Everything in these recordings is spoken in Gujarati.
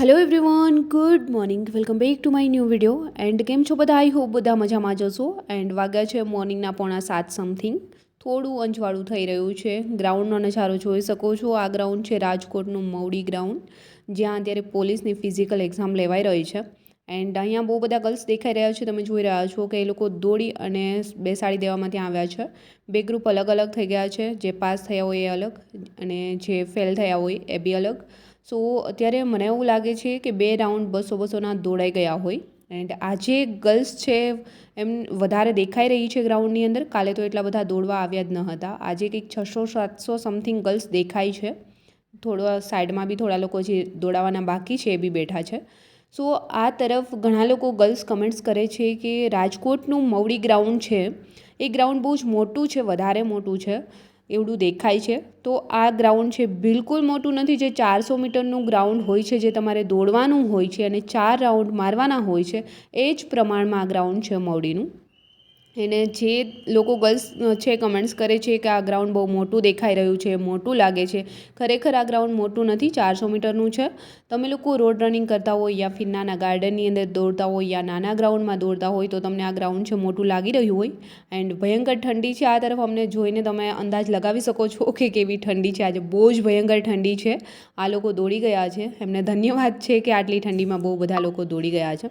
Hello everyone good morning welcome back to my new video and કેમ છો બધા? આઈ હોપ બધા મજામાં જશો એન્ડ વાગ્યા છે મોર્નિંગના પોણા સાત સમથિંગ થોડું અંજવાળું થઈ રહ્યું છે. ગ્રાઉન્ડનો નજારો જોઈ શકો છો. આ ગ્રાઉન્ડ છે રાજકોટનું મવડી ગ્રાઉન્ડ જ્યાં અત્યારે પોલીસની ફિઝિકલ એક્ઝામ લેવાઈ રહી છે. એન્ડ અહીંયા બહુ બધા ગર્લ્સ દેખાઈ રહ્યા છે. તમે જોઈ રહ્યા છો કે એ લોકો દોડી અને બેસાડી દેવામાં ત્યાં આવ્યા છે. બે ગ્રુપ અલગ અલગ થઈ ગયા છે. જે પાસ થયા હોય એ અલગ અને જે ફેલ થયા હોય એ બી અલગ. સો અત્યારે મને એવું લાગે છે કે બે રાઉન્ડ બસો બસોના દોડાઈ ગયા હોય. એન્ડ આજે ગર્લ્સ છે, એમ વધારે દેખાઈ રહી છે ગ્રાઉન્ડની અંદર. કાલે તો એટલા બધા દોડવા આવ્યા જ ન હતા. આજે કંઈક છસો, સાતસો સમથિંગ ગર્લ્સ દેખાય છે. થોડા સાઈડમાં બી થોડા લોકો જે દોડાવાના બાકી છે, એ બી બેઠા છે. સો આ તરફ ઘણા લોકો ગર્લ્સ કમેન્ટ્સ કરે છે કે રાજકોટનું મવડી ગ્રાઉન્ડ છે. એ ગ્રાઉન્ડ બહુ જ મોટું છે, વધારે મોટું છે. એવડું દેખાય છે. તો આ ગ્રાઉન્ડ છે બિલકુલ મોટું નથી, જે ચારસો મીટરનું ગ્રાઉન્ડ હોય છે, જે તમારે દોડવાનું હોય છે અને ચાર રાઉન્ડ મારવાના હોય છે, એ જ પ્રમાણમાં આ ગ્રાઉન્ડ છે મવડીનું એને જે લોકો ગર્લ્સ છે કમેન્ટ્સ કરે છે કે આ ગ્રાઉન્ડ બહુ મોટું દેખાઈ રહ્યું છે, મોટું લાગે છે. ખરેખર આ ગ્રાઉન્ડ મોટું નથી, ચારસો મીટરનું છે. તમે લોકો રોડ રનિંગ કરતા હોય યા ફિર નાના ગાર્ડનની અંદર દોડતા હોય યા નાના ગ્રાઉન્ડમાં દોડતા હોય તો તમને આ ગ્રાઉન્ડ છે મોટું લાગી રહ્યું હોય. એન્ડ ભયંકર ઠંડી છે, આ તરફ અમને જોઈને તમે અંદાજ લગાવી શકો છો કે કેવી ઠંડી છે. આજે બહુ જ ભયંકર ઠંડી છે. આ લોકો દોડી ગયા છે. એમને ધન્યવાદ છે કે આટલી ઠંડીમાં બહુ બધા લોકો દોડી ગયા છે.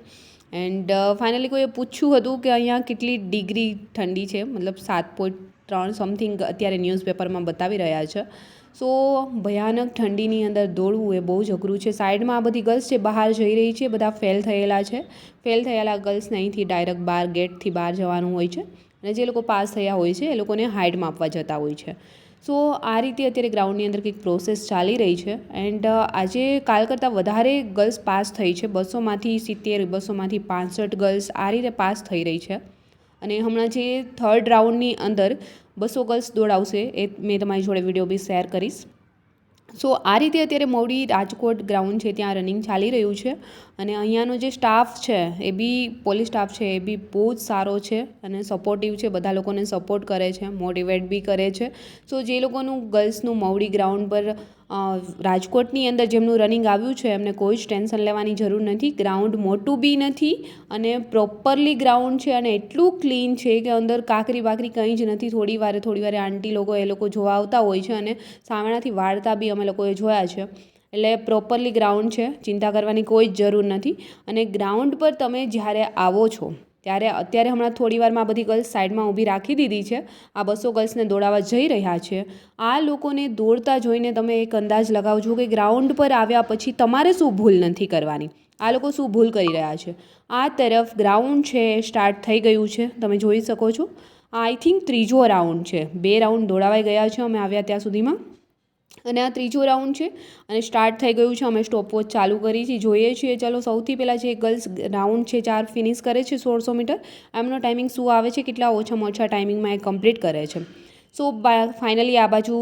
એન્ડ ફાઇનલી કોઈએ પૂછ્યું હતું કે અહીંયા કેટલી ડિગ્રી ઠંડી છે? મતલબ સાત પોઈન્ટ ત્રણ સમથિંગ અત્યારે ન્યૂઝપેપરમાં બતાવી રહ્યા છે. સો ભયાનક ઠંડીની અંદર દોડવું એ બહુ જ અઘરું છે. સાઈડમાં આ બધી ગર્લ્સ છે બહાર જઈ રહી છે, બધા ફેલ થયેલા છે. ફેલ થયેલા ગર્લ્સને અહીંથી ડાયરેક્ટ બહાર ગેટથી બહાર જવાનું હોય છે. અને જે લોકો પાસ થયા હોય છે, એ લોકોને હાઇટમાં આપવા જતા હોય છે. સો આ રીતે અત્યારે ગ્રાઉન્ડની અંદર કંઈક પ્રોસેસ ચાલી રહી છે. એન્ડ આજે કાલ કરતાં વધારે ગર્લ્સ પાસ થઈ છે. બસોમાંથી સિત્તેર, બસોમાંથી પાંસઠ ગર્લ્સ આ રીતે પાસ થઈ રહી છે. અને હમણાં જે થર્ડ રાઉન્ડની અંદર બસો ગર્લ્સ દોડાવશે, એ મેં તમારી જોડે વીડિયો બી શેર કરીશ. સો આ રીતે અત્યારે મોવડી રાજકોટ ગ્રાઉન્ડ છે, ત્યાં રનિંગ ચાલી રહ્યું છે અને અહીંયાનો જે સ્ટાફ છે, એ બી પોલીસ સ્ટાફ છે, એ બી બહુ જ સારો છે અને સપોર્ટિવ છે, બધા લોકોને સપોર્ટ કરે છે મોટિવેટ બી કરે છે. સો જે લોકોનું ગર્લ્સનું મવડી ગ્રાઉન્ડ પર રાજકોટની અંદર જેમનું રનિંગ આવ્યું છે, એમને કોઈ જ ટેન્શન લેવાની જરૂર નથી. ગ્રાઉન્ડ મોટું બી નથી અને પ્રોપરલી ગ્રાઉન્ડ છે અને એટલું ક્લીન છે કે અંદર કાકરી બાકરી કંઈ જ નથી. થોડી વારે થોડી વારે આંટી લોકો, એ લોકો જોવા આવતા હોય છે અને સામેણાથી વાળતા બી અમે લોકોએ જોયા છે. એટલે પ્રોપરલી ગ્રાઉન્ડ છે, ચિંતા કરવાની કોઈ જ જરૂર નથી. અને ગ્રાઉન્ડ પર તમે જ્યારે આવો છો ત્યારે અત્યારે હમણાં થોડી વારમાં આ બધી ગર્લ્સ સાઈડમાં ઊભી રાખી દીધી છે. આ બસો ગર્લ્સને દોડાવવા જઈ રહ્યા છે. આ લોકોને દોડતા જોઈને તમે એક અંદાજ લગાવજો કે ગ્રાઉન્ડ પર આવ્યા પછી તમારે શું ભૂલ નથી કરવાની. આ લોકો શું ભૂલ કરી રહ્યા છે? આ તરફ ગ્રાઉન્ડ છે, સ્ટાર્ટ થઈ ગયું છે. તમે જોઈ શકો છો. આઈ થિંક ત્રીજો રાઉન્ડ છે. બે રાઉન્ડ દોડાવાઈ ગયા છે અમે આવ્યા ત્યાં સુધીમાં. અને આ ત્રીજો રાઉન્ડ છે અને સ્ટાર્ટ થઈ ગયું છે. અમે સ્ટોપવોચ ચાલુ કરી છે. જોઈએ છીએ. ચાલો, સૌથી પહેલાં જે ગર્લ્સ રાઉન્ડ છે, ચાર ફિનિશ કરે છે સોળસો મીટર. એમનો ટાઈમિંગ શું આવે છે? કેટલા ઓછામાં ઓછા ટાઈમિંગમાં એ કમ્પ્લીટ કરે છે. સો ફાઇનલી આ બાજુ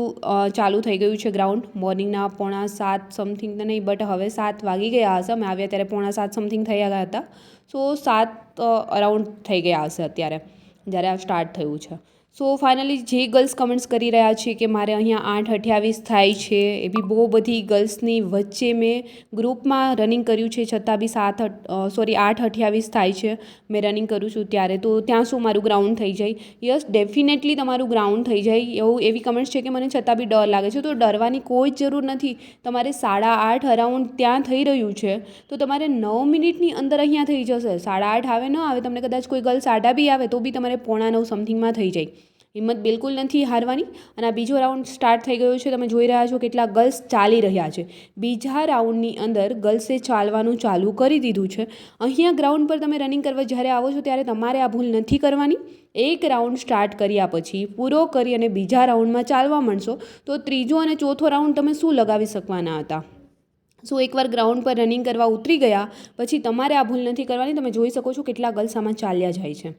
ચાલુ થઈ ગયું છે ગ્રાઉન્ડ. મોર્નિંગના પોણા સાત સમથિંગ તો નહીં, બટ હવે સાત વાગી ગયા હશે. અમે આવ્યા ત્યારે પોણા સાત સમથિંગ થઈ ગયા હતા. સો, સાત અરાઉન્ડ થઈ ગયા હશે અત્યારે, જ્યારે આ સ્ટાર્ટ થયું છે. સો ફાઇનલી જે ગર્લ્સ કમેન્ટ્સ કરી રહ્યા છે કે મારે અહીંયા આઠ અઠ્યાવીસ થાય છે, એ બી બહુ બધી ગર્લ્સની વચ્ચે મેં ગ્રુપમાં રનિંગ કર્યું છે, છતાં બી સાત સોરી આઠ અઠ્યાવીસ થાય છે. મેં રનિંગ કરું છું ત્યારે તો ત્યાં શું મારું ગ્રાઉન્ડ થઈ જાય. યસ ડેફિનેટલી તમારું ગ્રાઉન્ડ થઈ જાય. એવું એવી કમેન્ટ્સ છે કે મને છતાં બી ડર લાગે છે. તો ડરવાની કોઈ જ જરૂર નથી. તમારે સાડા આઠ અરાઉન્ડ ત્યાં થઈ રહ્યું છે. તો તમારે નવ મિનિટની અંદર અહીંયા થઈ જશે. સાડા આઠ આવે ન આવે, તમને કદાચ કોઈ ગર્લ્સ આડા બી આવે, તો બી તમારે પોણા નવ સમથિંગમાં થઈ જાય. હિંમત બિલકુલ નથી હારવાની. અને આ બીજો રાઉન્ડ સ્ટાર્ટ થઈ ગયો છે. તમે જોઈ રહ્યા છો કેટલા ગર્લ્સ ચાલી રહ્યા છે. બીજા રાઉન્ડની અંદર ગર્લ્સે ચાલવાનું ચાલુ કરી દીધું છે. અહીંયા ગ્રાઉન્ડ પર તમે રનિંગ કરવા જ્યારે આવો છો ત્યારે તમારે આ ભૂલ નથી કરવાની. એક રાઉન્ડ સ્ટાર્ટ કર્યા પછી પૂરો કરી અને બીજા રાઉન્ડમાં ચાલવા માંડશો તો ત્રીજો અને ચોથો રાઉન્ડ તમે શું લગાવી શકવાના હતા? સો એકવાર ગ્રાઉન્ડ પર રનિંગ કરવા ઉતરી ગયા, પછી તમારે આ ભૂલ નથી કરવાની? તમે જોઈ શકો છો કેટલા ગર્લ્સ આમાં ચાલ્યા જાય છે.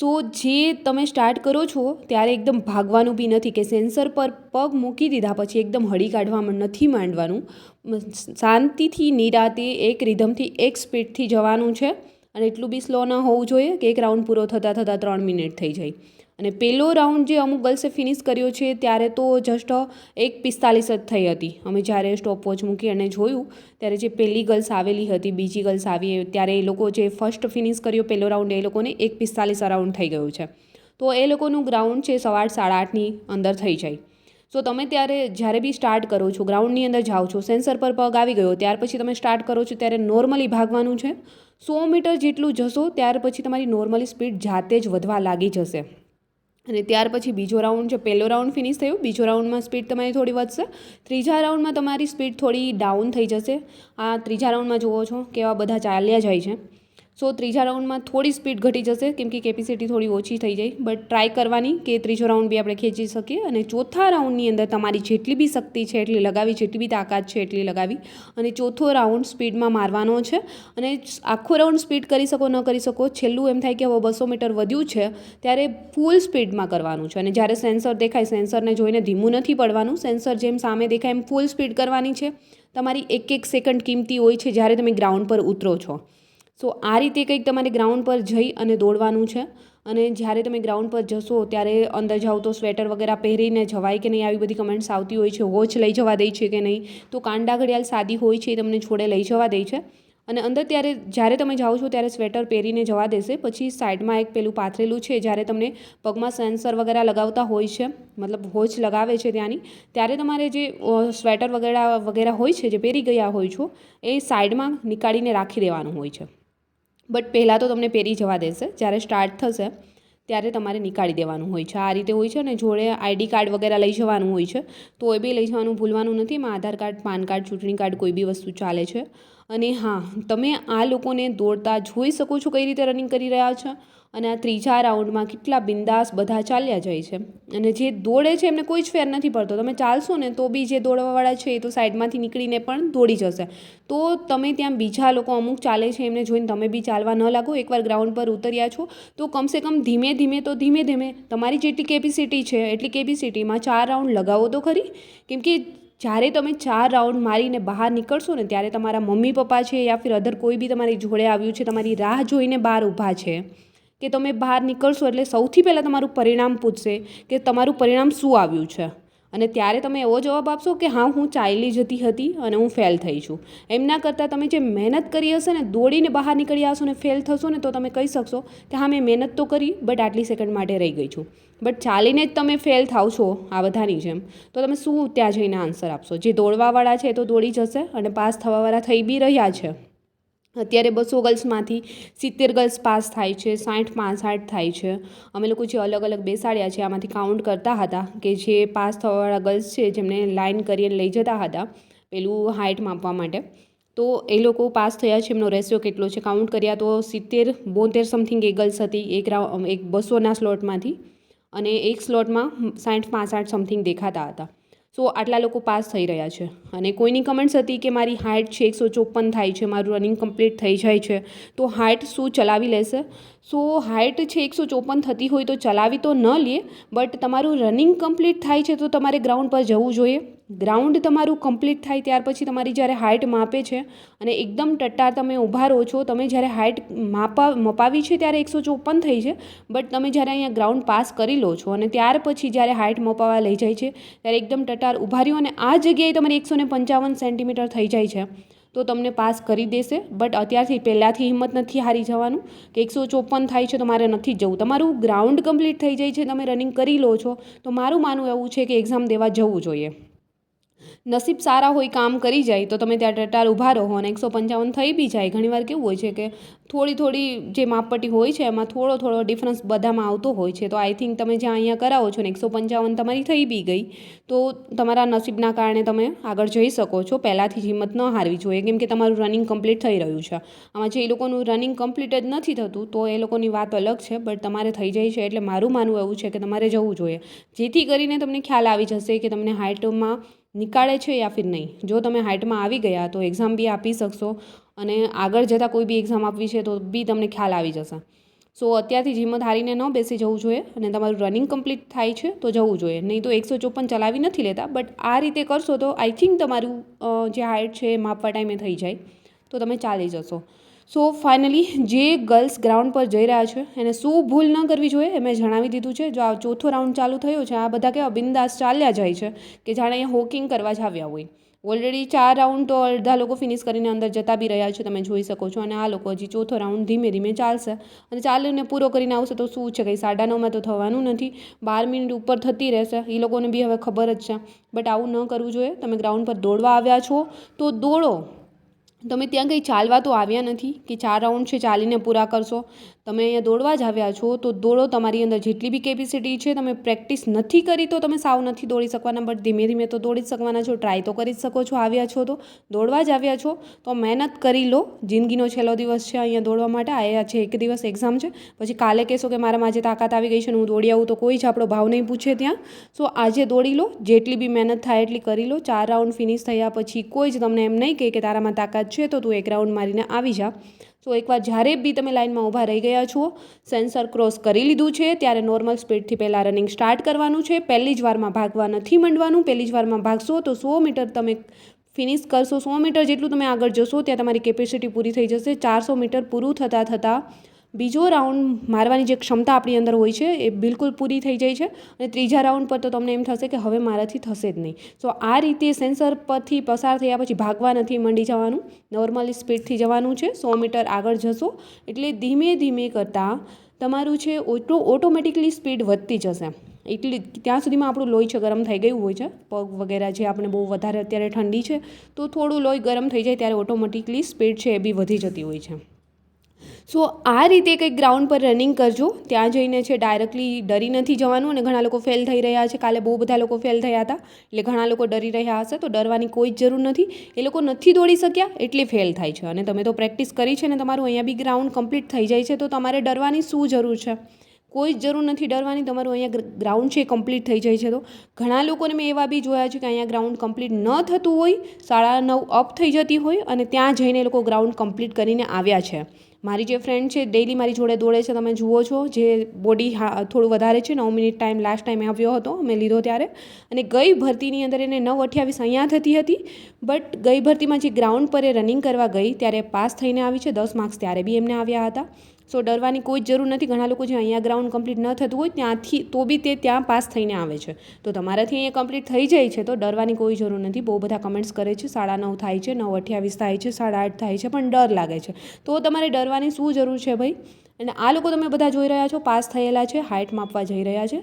સો જે તમે સ્ટાર્ટ કરો છો, ત્યારે એકદમ ભાગવાનું બી નથી કે સેન્સર પર પગ મૂકી દીધા પછી એકદમ હળી કાઢવામાં નથી માંડવાનું. શાંતિથી, નિરાતે, એક રિધમથી એક સ્પીડથી જવાનું છે. અને એટલું બી સ્લો ન હોવું જોઈએ કે એક રાઉન્ડ પૂરો થતાં થતાં ત્રણ મિનિટ થઈ જાય. અને પહેલો રાઉન્ડ જે અમુક ગર્લ્સે ફિનિશ કર્યો છે, ત્યારે તો જસ્ટ એક પિસ્તાલીસ જ થઈ હતી. અમે જ્યારે સ્ટોપ વોચ મૂકી અને જોયું, ત્યારે જે પહેલી ગર્લ્સ આવેલી હતી, બીજી ગર્લ્સ આવી ત્યારે એ લોકો જે ફર્સ્ટ ફિનિશ કર્યો પહેલો રાઉન્ડ એ લોકોને એક પિસ્તાલીસ અરાઉન્ડ થઈ ગયું છે. તો એ લોકોનું ગ્રાઉન્ડ છે સવાર સાડા આઠની અંદર થઈ જાય. સો તમે ત્યારે જ્યારે બી સ્ટાર્ટ કરો છો ગ્રાઉન્ડની અંદર જાઓ છો સેન્સર પર પગ આવી ગયો, ત્યાર પછી તમે સ્ટાર્ટ કરો છો, ત્યારે નોર્મલી ભાગવાનું છે. સો મીટર જેટલું જશો, ત્યાર પછી તમારી નોર્મલી સ્પીડ જાતે જ વધવા લાગી જશે. અને ત્યાર પછી બીજો રાઉન્ડ છે પહેલો રાઉન્ડ ફિનિશ થયો, બીજો રાઉન્ડમાં સ્પીડ તમારી થોડી વધશે. ત્રીજા રાઉન્ડમાં તમારી સ્પીડ થોડી ડાઉન થઈ જશે. આ ત્રીજા રાઉન્ડમાં જુઓ છો કેવા બધા ચાલ્યા જાય છે. સો ત્રીજા રાઉન્ડમાં થોડી સ્પીડ ઘટી જશે, કેમ કે કેપેસિટી થોડી ઓછી થઈ જાય. બટ ટ્રાય કરવાની કે ત્રીજો રાઉન્ડ બી આપણે ખેંચી શકીએ અને ચોથા રાઉન્ડની અંદર તમારી જેટલી બી શક્તિ છે, એટલી લગાવી, જેટલી બી તાકાત છે, એટલી લગાવી. અને ચોથો રાઉન્ડ સ્પીડમાં મારવાનો છે. અને આખો રાઉન્ડ સ્પીડ કરી શકો, ન કરી શકો, છેલ્લું એમ થાય કે હવે બસો મીટર વધ્યું છે, ત્યારે ફૂલ સ્પીડમાં કરવાનું છે. અને જ્યારે સેન્સર દેખાય સેન્સરને જોઈને ધીમું નથી પડવાનું. સેન્સર જેમ સામે દેખાય, એમ ફૂલ સ્પીડ કરવાની છે. તમારી એક એક સેકન્ડ કિંમતી હોય છે, જ્યારે તમે ગ્રાઉન્ડ પર ઉતરો છો. સો આ રીતે કંઈક તમારે ગ્રાઉન્ડ પર જઈ અને દોડવાનું છે. અને જ્યારે તમે ગ્રાઉન્ડ પર જશો, ત્યારે અંદર જાઓ તો સ્વેટર વગેરે પહેરીને જવાય કે નહીં આવી બધી કમેન્ટ્સ આવતી હોય છે. વોચ લઈ જવા દે છે કે નહીં? તો કાંડા ઘડિયાળ સાદી હોય છે એ તમને છોડે લઈ જવા દે છે. અને અંદર ત્યારે જ્યારે તમે જાઓ છો ત્યારે સ્વેટર પહેરીને જવા દેશે. પછી સાઈડમાં એક પેલું પાથરેલું છે, જ્યારે તમને પગમાં સેન્સર વગેરે લગાવતા હોય છે, મતલબ હોચ લગાવે છે ત્યાંની, ત્યારે તમારે જે સ્વેટર વગેરે વગેરે હોય છે, જે પહેરી ગયા હોય છો, એ સાઈડમાં નીકાળીને રાખી દેવાનું હોય છે. બટ પહેલાં તો તમને પહેરી જવા દેશે. જ્યારે સ્ટાર્ટ થશે, ત્યારે તમારે નીકાળી દેવાનું હોય છે. આ રીતે હોય છે ને, જોડે આઈડી કાર્ડ વગેરે લઈ જવાનું હોય છે. તો એ બી લઈ જવાનું ભૂલવાનું નથી. એમાં આધાર કાર્ડ, પાન કાર્ડ, ચૂંટણી કાર્ડ કોઈ બી વસ્તુ ચાલે છે. અને હા, તમે આ લોકોને દોડતા જોઈ શકો છો કઈ રીતે રનિંગ કરી રહ્યા છો? અને આ ત્રીજા રાઉન્ડમાં કેટલા બિંદાસ બધા ચાલ્યા જાય છે. અને જે દોડે છે એમને કોઈ જ ફેર નથી પડતો. તમે ચાલશો ને તો બી જે દોડવાવાળા છે એ તો સાઈડમાંથી નીકળીને પણ દોડી જશે. તો તમે ત્યાં બીજા લોકો અમુક ચાલે છે એમને જોઈને તમે બી ચાલવા ન લાગો, એકવાર ગ્રાઉન્ડ પર ઉતર્યા છો, તો કમસે કમ ધીમે ધીમે તો ધીમે ધીમે તમારી જેટલી કેપેસિટી છે એટલી કેપેસિટીમાં ચાર રાઉન્ડ લગાવો તો ખરી. કેમ કે જ્યારે તમે ચાર રાઉન્ડ મારીને બહાર નીકળશો ને ત્યારે તમારા મમ્મી, પપ્પા છે યા ફિર અધર કોઈ બી તમારી જોડે આવ્યું છે, તમારી રાહ જોઈને બહાર ઊભા છે, કે તમે બહાર નીકળશો એટલે સૌથી પહેલાં તમારું પરિણામ પૂછશે કે તમારું પરિણામ શું આવ્યું છે? અને ત્યારે તમે એવો જવાબ આપશો કે હા, હું ચાલી જતી હતી અને હું ફેલ થઈ છું. એમના કરતાં તમે જે મહેનત કરી હશે ને, દોડીને બહાર નીકળી આવશો ને ફેલ થશો ને, તો તમે કહી શકશો કે હા, મેં મહેનત તો કરી બટ આટલી સેકન્ડ માટે રહી ગઈ છું. બટ ચાલીને જ તમે ફેલ થાવ છો, આ બધાની જેમ. તો તમે શું ત્યાં જઈને આન્સર આપશો? જે દોડવાવાળા છે તો દોડી જશે અને પાસ થવાવાળા થઈ બી રહ્યા છે. અત્યારે બસો ગર્લ્સમાંથી સિત્તેર ગર્લ્સ પાસ થાય છે, સાઠ પાસઠ થાય છે. અમે લોકો જે અલગ અલગ બેસાડ્યા છે, આમાંથી કાઉન્ટ કરતા હતા કે જે પાસ થવાવાળા ગર્લ્સ છે, જેમને લાઇન કરીને લઈ જતા હતા, પેલું હાઇટ માપવા માટે. તો એ લોકો પાસ થયા છે, એમનો રેશિયો કેટલો છે, કાઉન્ટ કર્યા તો સિત્તેર, બોતેર સમથિંગ એ ગર્લ્સ હતી, એક રાઉન્ડ એક બસોના સ્લોટમાંથી. અને એક સ્લોટમાં સાઠ પાસઠ સમથિંગ દેખાતા હતા. સો આટલા લોકો પાસ થઈ રહ્યા છે. અને કોઈની કમેન્ટ્સ હતી કે મારી હાઇટ છે, એકસો ચોપન થાય છે, મારું રનિંગ કમ્પ્લીટ થઈ જાય છે, તો હાઇટ શું ચલાવી લેશે? સો હાઇટ છે એકસો ચોપન થતી હોય તો ચલાવી તો ન લે, બટ તમારું રનિંગ કમ્પ્લીટ થાય છે તો તમારે ગ્રાઉન્ડ પર જવું જોઈએ. ગ્રાઉન્ડ તમારું કમ્પ્લીટ થાય ત્યાર પછી તમારી જ્યારે હાઇટ માપે છે અને એકદમ ટટ્ટાર તમે ઊભા રહો છો, તમે જ્યારે હાઇટ માપા, મપાવી છે ત્યારે એકસો ચોપન થઈ છે, બટ તમે જ્યારે અહીંયા ગ્રાઉન્ડ પાસ કરી લો છો અને ત્યાર પછી જ્યારે હાઇટ મપાવવા લઈ જાય છે, ત્યારે એકદમ ટટ્ટાર ઊભા રહ્યો અને આ જગ્યાએ તમારે એકસો પંચાવન સેન્ટીમીટર થઈ જાય છે. તો તમને પાસ કરી દેશે. બટ અત્યારથી પહેલાંથી હિંમત નથી હારી જવાનું કે એકસો ચોપન થાય છે તો મારે નથી જવું. તમારું ગ્રાઉન્ડ કમ્પ્લીટ થઈ જાય છે, તમે રનિંગ કરી લો છો. તો મારું માનવું એવું છે કે એક્ઝામ દેવા જવું જોઈએ. નસીબ સારા હોય, કામ કરી જાય, તો તમે ત્યાં ટટાર ઊભા રહો અને એકસો પંચાવન થઈ બી જાય. ઘણીવાર કેવું હોય છે કે થોડી થોડી જે માપપટ્ટી હોય છે, એમાં થોડો થોડો ડિફરન્સ બધામાં આવતો હોય છે. તો આઈ થિંક તમે જ્યાં અહીંયા કરાવો છો ને, એકસો પંચાવન તમારી થઈ બી ગઈ, તો તમારા નસીબના કારણે તમે આગળ જઈ શકો છો. પહેલાંથી જ હિંમત ન હારવી જોઈએ. કેમ કે તમારું રનિંગ કમ્પ્લીટ થઈ રહ્યું છે. આમાં જે એ લોકોનું રનિંગ કમ્પ્લીટ જ નથી થતું, તો એ લોકોની વાત અલગ છે બટ તમારે થઈ જાય છે એટલે મારું માનવું એવું છે કે તમારે જવું જોઈએ. જેથી કરીને તમને ખ્યાલ આવી જશે કે તમને હાઇટમાં નીકાળે છે યા ફિર નહીં? જો તમે હાઇટમાં આવી ગયા તો એક્ઝામ બી આપી શકશો અને આગળ જતાં કોઈ બી એક્ઝામ આપવી છે તો બી તમને ખ્યાલ આવી જશે. સો અત્યારથી હિંમત હારીને ન બેસી જવું જોઈએ અને તમારું રનિંગ કમ્પ્લીટ થાય છે તો જવું જોઈએ. નહીં તો એકસો ચોપન ચલાવી નથી લેતા બટ આ રીતે કરશો તો આઈ થિંક તમારું જે હાઇટ છે એ માપવા ટાઈમે થઈ જાય. તો તમે ચાલી જશો. સો ફાઇનલી જે ગર્લ્સ ગ્રાઉન્ડ પર જઈ રહ્યા છે, એને શું ભૂલ ન કરવી જોઈએ એ મેં જણાવી દીધું છે. જો આ ચોથો રાઉન્ડ ચાલુ થયો છે, આ બધા કેવા બિંદાસ ચાલ્યા જાય છે કે જાણે અહીંયા હોકિંગ કરવા જ આવ્યા હોય. ઓલરેડી ચાર રાઉન્ડ તો અડધા લોકો ફિનિશ કરીને અંદર જતા બી રહ્યા છે, તમે જોઈ શકો છો. અને આ લોકો હજી ચોથો રાઉન્ડ ધીમે ધીમે ચાલશે. અને ચાલીને પૂરો કરીને આવશે તો શું છે, કંઈ સાડા નવમાં તો થવાનું નથી. બાર મિનિટ ઉપર થતી રહેશે એ લોકોને બી હવે ખબર જ છે. બટ આવું ન કરવું જોઈએ. તમે ગ્રાઉન્ડ પર દોડવા આવ્યા છો, તો દોડો. તમે ત્યાં કંઈ ચાલવા તો આવ્યા નથી કે ચાર રાઉન્ડ છે ચાલીને પૂરા કરશો? તમે અહીંયા દોડવા જ આવ્યા છો, તો દોડો તમારી અંદર જેટલી બી કેપેસિટી છે, તમે પ્રેક્ટિસ નથી કરી તો તમે સાવ નથી દોડી શકવાના બટ ધીમે ધીમે તો દોડી શકવાના છો ટ્રાય તો કરી જ શકો છો, આવ્યા છો તો. દોડવા જ આવ્યા છો, તો મહેનત કરી લો. જિંદગીનો છેલ્લો દિવસ છે અહીંયા દોડવા માટે આવ્યા છે એક દિવસ એક્ઝામ છે. પછી કાલે કહેશો કે મારામાં આજે તાકાત આવી ગઈ છે ને હું દોડી આવું તો કોઈ જ આપણો ભાવ નહીં પૂછે ત્યાં. સો આજે દોડી લો, જેટલી બી મહેનત થાય એટલી કરી લો. ચાર રાઉન્ડ ફિનિશ થયા પછી કોઈ જ તમને એમ નહીં કહે કે તારામાં તાકાત છે, તો તું એક રાઉન્ડ મારીને આવી જા. તો એકવાર જ્યારે બી તમે લાઇનમાં ઊભા રહી ગયા છો, સેન્સર ક્રોસ કરી લીધું છે, ત્યારે નોર્મલ સ્પીડથી પહેલાં રનિંગ સ્ટાર્ટ કરવાનું છે. પહેલી જ વારમાં ભાગવા નથી માંડવાનું, પહેલી જ વારમાં ભાગશો, તો સો મીટર તમે ફિનિશ કરશો. સો મીટર જેટલું તમે આગળ જશો, ત્યાં તમારી કેપેસિટી પૂરી થઈ જશે. ચારસો મીટર પૂરું થતાં થતાં બીજો રાઉન્ડ મારવાની જે ક્ષમતા આપણી અંદર હોય છે, એ બિલકુલ પૂરી થઈ જાય છે અને ત્રીજા રાઉન્ડ પર તો તમને એમ થશે કે હવે મારાથી થશે જ નહીં. સો આ રીતે સેન્સર પરથી પસાર થયા પછી ભાગવા નથી મંડી જવાનું. નોર્મલી સ્પીડથી જવાનું છે, સો મીટર આગળ જશો. એટલે ધીમે ધીમે કરતાં તમારું છે ઓટો ઓટોમેટિકલી સ્પીડ વધતી જશે. એટલી ત્યાં સુધીમાં આપણું લોહી છે ગરમ થઈ ગયું હોય છે. પગ વગેરે જે આપણે બહુ વધારે અત્યારે ઠંડી છે, તો થોડું લોહી ગરમ થઈ જાય ત્યારે ઓટોમેટિકલી સ્પીડ છે એ બી વધી જતી હોય છે. સો આ રીતે કંઈક ગ્રાઉન્ડ પર રનિંગ કરજો. ત્યાં જઈને છે ડાયરેક્ટલી ડરી નથી જવાનું અને ઘણા લોકો ફેલ થઈ રહ્યા છે. કાલે બહુ બધા લોકો ફેલ થયા હતા. એટલે ઘણા લોકો ડરી રહ્યા હશે, તો ડરવાની કોઈ જ જરૂર નથી. એ લોકો નથી દોડી શક્યા, એટલે ફેલ થાય છે. અને તમે તો પ્રેક્ટિસ કરી છે ને તમારું અહીંયા બી ગ્રાઉન્ડ કમ્પ્લીટ થઈ જાય છે, તો તમારે ડરવાની શું જરૂર છે? કોઈ જ જરૂર નથી ડરવાની, તમારું અહીંયા ગ્રાઉન્ડ છે એ કમ્પ્લીટ થઈ જાય છે તો. ઘણા લોકોને મેં એવા બી જોયા છે કે અહીંયા ગ્રાઉન્ડ કમ્પ્લીટ ન થતું હોય સાડા નવ અપ થઈ જતી હોય અને ત્યાં જઈને એ લોકો ગ્રાઉન્ડ કમ્પ્લીટ કરીને આવ્યા છે. મારી જે ફ્રેન્ડ છે ડેઈલી મારી જોડે દોડે છે, તમે જુઓ છો, જે બોડી થોડું વધારે છે, નવ મિનિટ ટાઈમ લાસ્ટ ટાઈમે આવ્યો હતો, મેં લીધો ત્યારે. અને ગઈ ભરતીની અંદર એને નવ અઠ્યાવીસ અહીંયા થતી હતી બટ ગઈ ભરતીમાં જે ગ્રાઉન્ડ પર એ રનિંગ કરવા ગઈ, ત્યારે પાસ થઈને આવી છે, દસ માર્ક્સ ત્યારે બી એમને આવ્યા હતા. સો ડરવાની કોઈ જરૂર નથી. ઘણા લોકો જે અહીંયા ગ્રાઉન્ડ કમ્પ્લીટ ન થતું હોય ત્યાંથી, તો બી તે ત્યાં પાસ થઈને આવે છે. તો તમારાથી અહીંયા કમ્પ્લીટ થઈ જાય છે તો ડરવાની કોઈ જરૂર નથી. બહુ બધા કમેન્ટ્સ કરે છે, સાડા નવ થાય છે, નવ અઠ્યાવીસ થાય છે, સાડા આઠ થાય છે, પણ ડર લાગે છે. તો તમારે ડરવાની શું જરૂર છે ભાઈ? અને આ લોકો તમે બધા જોઈ રહ્યા છો, પાસ થયેલા છે હાઇટ માપવા જઈ રહ્યા છે.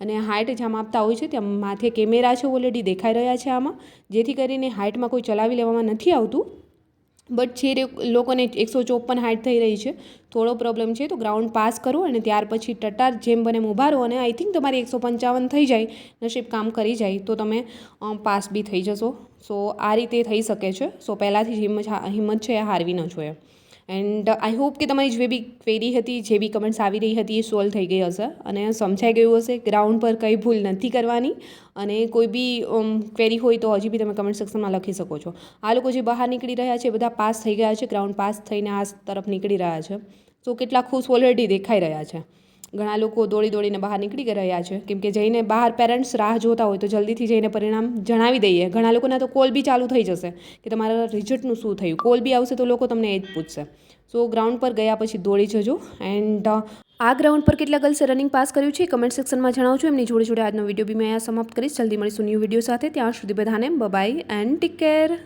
અને હાઇટ જ્યાં માપતા હોય છે, ત્યાં માથે કેમેરા છે ઓલરેડી દેખાઈ રહ્યા છે આમાં. જેથી કરીને હાઇટમાં કોઈ ચલાવી લેવામાં નથી આવતું. બટ જે લોકોને એકસો ચોપન હાઇટ થઈ રહી છે. થોડો પ્રોબ્લેમ છે તો ગ્રાઉન્ડ પાસ કરો અને ત્યાર પછી ટટાર જેમ બને ઉભારો અને આઈ થિંક તમારી એકસો પંચાવન થઈ જાય, નસીબ કામ કરી જાય તો તમે પાસ બી થઈ જશો. સો આ રીતે થઈ શકે છે. સો પહેલાંથી હિંમત હિંમત છે એ હારવી ન જોઈએ. એન્ડ આઈ હોપ કે તમારી જે બી ક્વેરી હતી, જે બી કમેન્ટ્સ આવી રહી હતી એ સોલ્વ થઈ ગઈ હશે. અને સમજાઈ ગયું હશે ગ્રાઉન્ડ પર કંઈ ભૂલ નથી કરવાની. અને કોઈ બી ક્વેરી હોય તો હજી બી તમે કમેન્ટ સેક્શનમાં લખી શકો છો. આ લોકો જે બહાર નીકળી રહ્યા છે બધા પાસ થઈ ગયા છે ગ્રાઉન્ડ પાસ થઈને આ તરફ નીકળી રહ્યા છે. તો કેટલા ખુશ ઓલરેડી દેખાઈ રહ્યા છે. ઘણા લોકો દોડી દોડીને બહાર નીકળી રહ્યા છે. કેમ કે જઈને બહાર પેરેન્ટ્સ રાહ જોતા હોય તો જલ્દીથી જઈને પરિણામ જણાવી દઈએ. ઘણા લોકોના તો કોલ બી ચાલુ થઈ જશે કે તમારા રિઝલ્ટનું શું થયું? કોલ બી આવશે તો લોકો તમને એ જ પૂછશે. સો ગ્રાઉન્ડ પર ગયા પછી દોડી જજો એન્ડ આ ગ્રાઉન્ડ પર કેટલા ગર્લ્સે રનિંગ પાસ કર્યું છે કમેન્ટ સેક્શનમાં જણાવજો. એમની જોડે જોડે આજનો વીડિયો બી મેં અહીંયા સમાપ્ત કરીશ. જલ્દી મળીશું ન્યૂ વીડિયો સાથે. ત્યાં સુધી બધાને બાય એન્ડ ટેક કેર